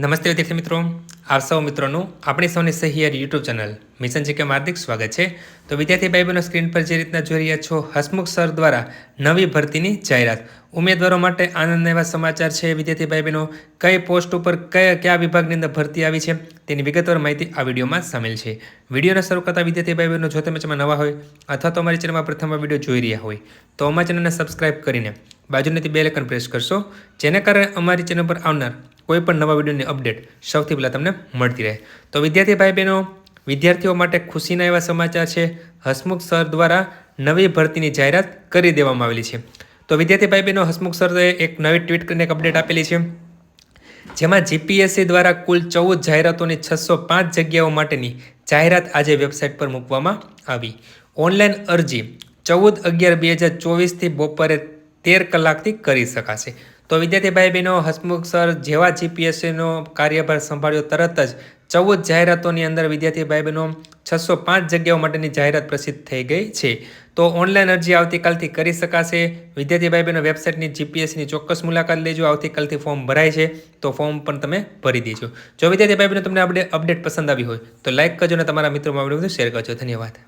નમસ્તે વિદ્યાર્થી મિત્રો. આપ સૌ મિત્રોનું આપણી સૌની સહિયારી યુટ્યુબ ચેનલ મિશન છે કે હાર્દિક સ્વાગત છે. તો વિદ્યાર્થી ભાઈ બહેનો સ્ક્રીન પર જે રીતના જોઈ રહ્યા છો, હસમુખ સર દ્વારા નવી ભરતીની જાહેરાત. ઉમેદવારો માટે આનંદ એવા સમાચાર છે. વિદ્યાર્થી ભાઈ બહેનો કઈ પોસ્ટ ઉપર કયા કયા વિભાગની અંદર ભરતી આવી છે તેની વિગતવાર માહિતી આ વિડીયોમાં સામેલ છે. વિડીયોને શરૂ કરતા વિદ્યાર્થી ભાઈ બહેનો જો તમે ચેનલમાં નવા હોય અથવા તો અમારી ચેનલમાં પ્રથમ વીડિયો જોઈ રહ્યા હોય, તો અમારી ચેનલને સબસ્ક્રાઇબ કરીને બાજુનેથી બે લેકન પ્રેસ કરશો. જેને કારણે અમારી ચેનલ પર આવનાર કોઈ પણ નવા વિડીયોની અપડેટ સૌથી પહેલાં તમને મળતી રહે. તો વિદ્યાર્થી ભાઈ બહેનો વિદ્યાર્થીઓ માટે ખુશીના એવા સમાચાર છે. હસમુખ સર દ્વારા નવી ભરતીની જાહેરાત કરી દેવામાં આવેલી છે. તો વિદ્યાર્થી ભાઈ બહેનો હસમુખ સરે એક નવી ટ્વીટ કરીને એક અપડેટ આપેલી છે. જેમાં જીપીએસસી દ્વારા કુલ ચૌદ જાહેરાતોની છસો પાંચ જગ્યાઓ માટેની જાહેરાત આજે વેબસાઇટ પર મૂકવામાં આવી. ઓનલાઈન અરજી ચૌદ અગિયાર બે હજાર ચોવીસથી બપોરે તેર કલાકથી કરી શકાશે. તો વિદ્યાર્થી ભાઈ બહેનો હસમુખ સર જેવા જીપીએસસીનો કાર્યભાર સંભાળ્યો તરત જ ચૌદ જાહેરાતોની અંદર વિદ્યાર્થી ભાઈ બહેનો છસો પાંચ જગ્યાઓ માટેની જાહેરાત પ્રસિદ્ધ થઈ ગઈ છે. તો ઓનલાઈન અરજી આવતીકાલથી કરી શકાશે. વિદ્યાર્થી ભાઈ બહેનો વેબસાઇટની જીપીએસસીની ચોક્કસ મુલાકાત લેજો. આવતીકાલથી ફોર્મ ભરાય છે. તો ફોર્મ પણ તમે ભરી દેજો. જો વિદ્યાર્થી ભાઈ બહેનો તમને અપડેટ પસંદ આવી હોય તો લાઇક કરજો અને તમારા મિત્રોમાં શેર કરજો. ધન્યવાદ.